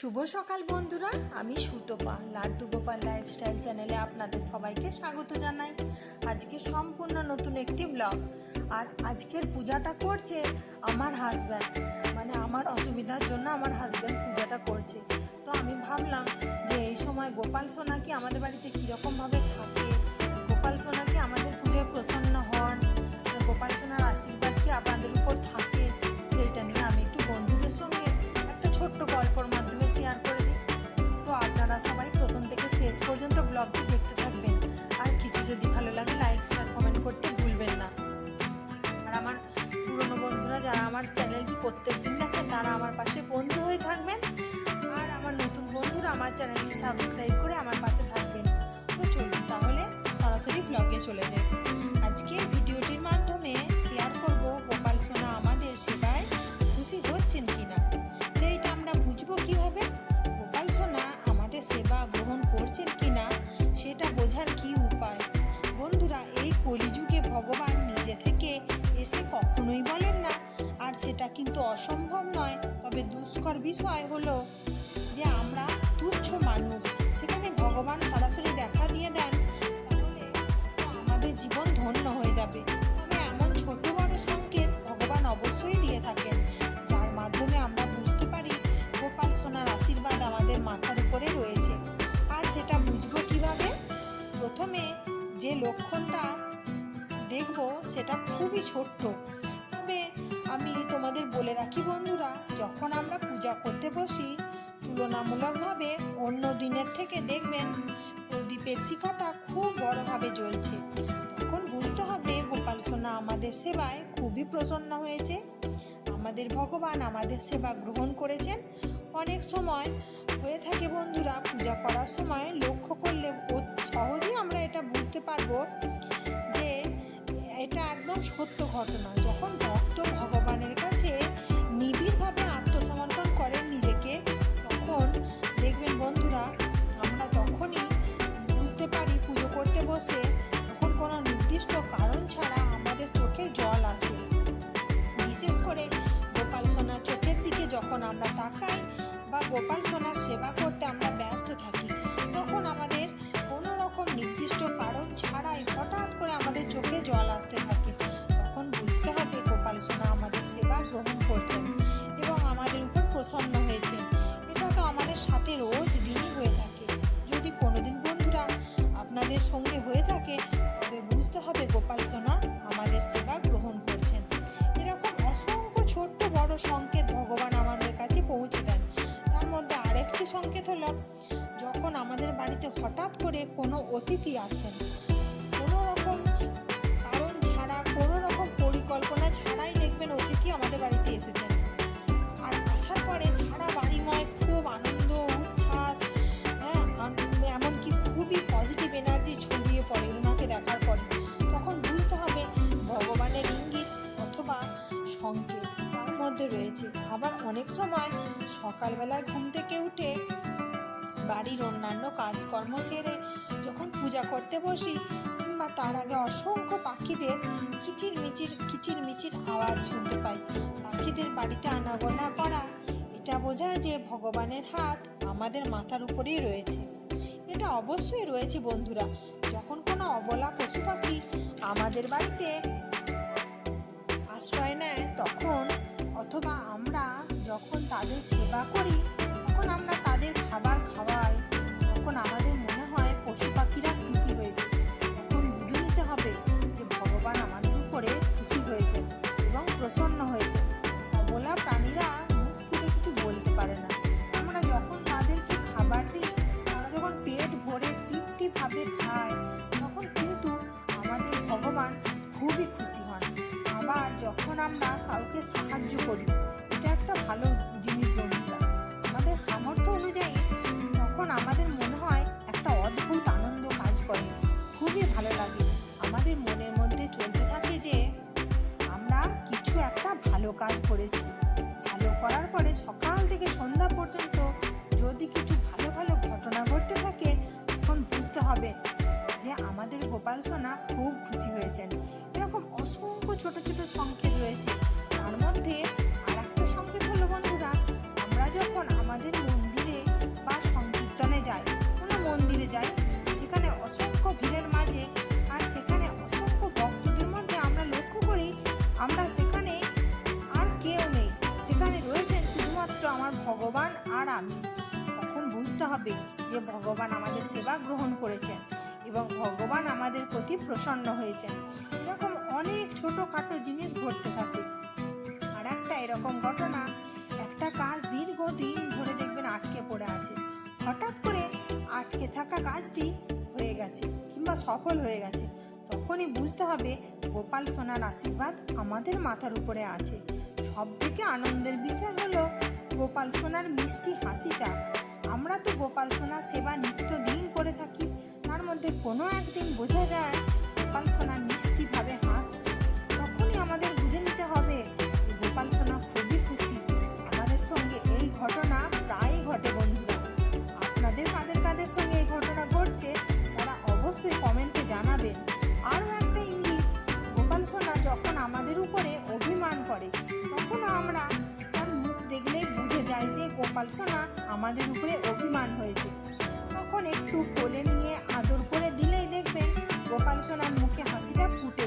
শুভ সকাল বন্ধুরা, আমি সুতপা, লাড্ডু গোপাল লাইফস্টাইল চ্যানেলে আপনাদের সবাইকে স্বাগত জানাই। আজকে সম্পূর্ণ নতুন একটি ব্লগ আর আজকের পূজাটা করছে আমার হাজব্যান্ড মানে আমার অসুবিধার জন্য আমার হাজব্যান্ড পূজাটা করছে। তো আমি ভাবলাম যে এই সময় গোপাল সোনা কি আমাদের বাড়িতে কীরকমভাবে থাকে, গোপাল সোনা কি আমাদের পুজোয় প্রসন্ন হন গোপাল সোনার আশীর্বাদ কি আপনাদের উপর থাকে, সেইটা নিয়ে আমি একটু বন্ধুদের সঙ্গে একটা ছোট্ট গল্পর মাধ্যমে শেয়ার করে দিই। তো আপনারা সবাই প্রথম থেকে শেষ পর্যন্ত ব্লগটি দেখতে থাকবেন। আর কিছু যদি ভালো লাগে লাইক শেয়ার কমেন্ট করতে ভুলবেন না। আর আমার পুরনো বন্ধুরা যারা আমার চ্যানেলটি প্রত্যেক দিন দেখে তারা আমার পাশে বন্ধু হয়ে থাকবেন। আর আমার নতুন বন্ধুরা আমার চ্যানেলটি সাবস্ক্রাইব করে আমার পাশে থাকবেন। তো চলুন তাহলে সরাসরি ব্লগে চলে যাই। কখনোই বলেন না। আর সেটা কিন্তু অসম্ভব নয়। তবে দুষ্কর বিষয় হলো যে আমরা তুচ্ছ মানুষ। সেখানে ভগবান সরাসরি দেখা দিয়ে দেন, তাহলে আমাদের জীবন ধন্য হয়ে যাবে। তবে এমন ছোট বড় সংকেত ভগবান অবশ্যই দিয়ে থাকেন। যার মাধ্যমে আমরা বুঝতে পারি গোপাল সোনার আশীর্বাদ আমাদের মাথার উপরে রয়েছে। আর সেটা বুঝব কীভাবে? প্রথমে যে লক্ষণটা দেখব সেটা খুবই ছোট্ট। আমি তোমাদের বলে রাখি বন্ধুরা, যখন আমরা পূজা করতে বসি, তুলনামূলকভাবে অন্য দিনের থেকে দেখবেন প্রদীপের শিখাটা খুব বড়ভাবে জ্বলছে। তখন বুঝতে হবে গোপাল সোনা আমাদের সেবায় খুবই প্রসন্ন হয়েছে। আমাদের ভগবান আমাদের সেবা গ্রহণ করেছেন। অনেক সময় হয়ে থাকে বন্ধুরা, পূজা করার সময় লক্ষ্য করলে সহজেই আমরা এটা বুঝতে পারব যে এটা একদম সত্য ঘটনা। যখন ভক্ত ভগবানের বসে, তখন কোনো নির্দিষ্ট কারণ ছাড়া আমাদের চোখে জল আসে। বিশেষ করে গোপাল সোনার চোখের দিকে যখন আমরা তাকাই বা গোপাল সোনার সেবা করতে আমরা ব্যস্ত থাকি, তখন আমাদের কোনো রকম নির্দিষ্ট কারণ ছাড়াই হঠাৎ করে আমাদের চোখে জল আসতে থাকে। তখন বুঝতে হবে গোপাল সোনা আমাদের সেবা গ্রহণ করছেন এবং আমাদের উপর প্রসন্ন আপনাদের সঙ্গে হয়ে থাকে, তবে বুঝতে হবে গোপাল সোনা আমাদের সেবা গ্রহণ করছেন। এরকম অসংখ্য ছোট্ট বড় সংকেত ভগবান আমাদের কাছে পৌঁছে দেন। তার মধ্যে আরেকটি সংকেত হলো, যখন আমাদের বাড়িতে হঠাৎ করে কোনো অতিথি আসেন মধ্যে রয়েছে। আবার অনেক সময় সকালবেলায় ঘুম থেকে উঠে বাড়ির অন্যান্য কাজকর্ম সেরে যখন পূজা করতে বসি কিংবা তার আগে অসংখ্য পাখিদের কিচির মিচির কিচির মিচির আওয়াজ শুনতে পাই। পাখিদের বাড়িতে আনাগোনা করা, এটা বোঝায় যে ভগবানের হাত আমাদের মাথার উপরেই রয়েছে। এটা অবশ্যই রয়েছে বন্ধুরা। যখন কোনো অবলা পশু পাখি আমাদের বাড়িতে আশ্রয় নেয়, তখন অথবা আমরা যখন তাদের সেবা করি তখন আমরা সামর্থ্য অনুযায়ী তখন আমাদের মনে হয় একটা অদ্ভুত আনন্দ কাজ করে। খুবই ভালো লাগে। আমাদের মনের মধ্যে চলতে থাকে যে আমরা কিছু একটা ভালো কাজ করেছি। ভালো করার পরে সকাল থেকে সন্ধ্যা পর্যন্ত যদি কিছু ভালো ভালো ঘটনা ঘটতে থাকে, তখন বুঝতে হবে যে আমাদের গোপাল সোনা খুব খুশি হয়েছেন। এরকম অসংখ্য ছোট ছোট সংকেত রয়েছে। তার মধ্যে যায়, যেখানে অসংখ্য ভিড়ের মাঝে আর সেখানে অসংখ্য ভক্তদের মধ্যে আমরা লক্ষ্য করি, আমরা সেখানে আর কেউ নেই। সেখানে রয়েছেন শুধুমাত্র আমার ভগবান আর আমি। তখন বুঝতে হবে যে ভগবান আমাদের সেবা গ্রহণ করেছেন এবং ভগবান আমাদের প্রতি প্রসন্ন হয়েছেন। এরকম অনেক ছোটোখাটো জিনিস ঘটতে থাকে। আর একটা এরকম ঘটনা, একটা কাজ দীর্ঘদিন ধরে দেখবেন আটকে পড়ে আছে। হঠাৎ করে আটকে থাকা কাজটি হয়ে গেছে কিংবা সফল হয়ে গেছে। তখনই বুঝতে হবে, গোপাল সোনার আশীর্বাদ আমাদের মাথার উপরে আছে। সব থেকে আনন্দের বিষয় হলো গোপাল সোনার মিষ্টি হাসিটা। আমরা তো গোপাল সোনা সেবা নিত্যদিন করে থাকি। তার মধ্যে কোনো একদিন বোঝা যায় গোপাল সোনা মিষ্টিভাবে হাসছে। তখনই আমাদের বুঝে নিতে হবে গোপাল সোনা খুবই খুশি। আমাদের সঙ্গে এই ঘটনা কাদের সঙ্গে এই ঘটনা ঘটছে, তারা অবশ্যই কমেন্টে জানাবেন। আরও একটা ইঙ্গিত, গোপাল সোনা যখন আমাদের উপরে অভিমান করে, তখন আমরা তার মুখ দেখলেই বুঝে যাই যে গোপাল সোনা আমাদের উপরে অভিমান হয়েছে। তখন একটু কোলে নিয়ে আদর করে দিলেই দেখবেন গোপাল সোনার মুখে হাসিটা ফুটে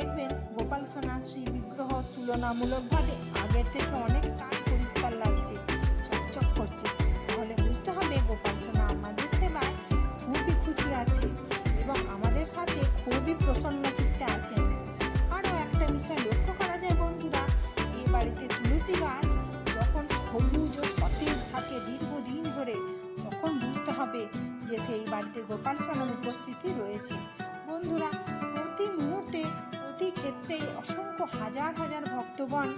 দেখবেন গোপাল সোনা শ্রী বিগ্রহ তুলনামূলকভাবে আগের থেকে অনেকটাই পরিষ্কার লাগছে, চকচক করছে। তাহলে বুঝতে হবে গোপাল সোনা আমাদের সেবায় খুবই খুশি আছে এবং আমাদের সাথে খুবই প্রসন্ন চিত্তে আছেন। আরও একটা বিষয় লক্ষ্য করা যায় বন্ধুরা, যে বাড়িতে তুলসী গাছ যখন সবুজ ও সতেজ থাকে দীর্ঘদিন ধরে, তখন বুঝতে হবে যে সেই বাড়িতে গোপাল সোনার উপস্থিতি রয়েছে। বন্ধুরা, প্রতি মুহূর্তে প্রতি ক্ষেত্রেই অসংখ্য হাজার হাজার ভক্তগণ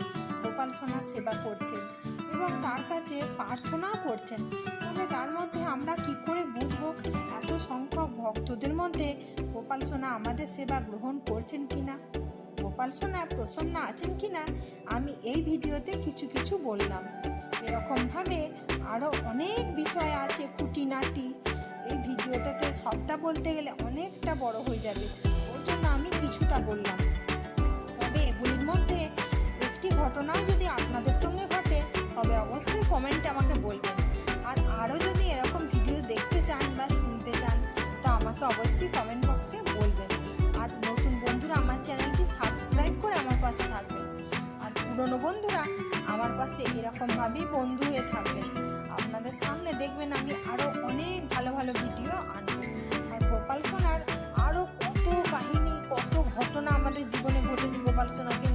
গোপাল সোনার সেবা করছেন এবং তার কাছে প্রার্থনাও করছেন। তবে তার মধ্যে আমরা কি করে বুঝব? এত সংখ্যক ভক্তদের মধ্যে গোপাল সোনা আমাদের সেবা গ্রহণ করছেন কিনা? গোপাল সোনা প্রসন্ন আছেন কিনা? আমি এই ভিডিওতে কিছু কিছু বললাম। এরকমভাবে আরও অনেক বিষয় আছে খুঁটিনাটি। এই ভিডিওটাতে সবটা বলতে গেলে অনেকটা বড় হয়ে যাবে। ওর জন্য আমি কিছুটা বললাম। তবে এগুলির মধ্যে একটি ঘটনাও যদি আপনাদের সঙ্গে ঘটে, তবে অবশ্যই কমেন্টে আমাকে বলবেন। আর আরও যদি এরকম ভিডিও দেখতে চান বা শুনতে চান, তো আমাকে অবশ্যই কমেন্ট বক্সে বলবেন। আর নতুন বন্ধুরা আমার চ্যানেলটি সাবস্ক্রাইব করে আমার পাশে থাকবেন। আর পুরনো বন্ধুরা আমার পাশে এরকমভাবেই বন্ধু হয়ে থাকবেন। আপনাদের সামনে দেখবেন আমি আরও অনেক ভালো ভালো ভিডিও আনব। আর গোপাল সোনার আরও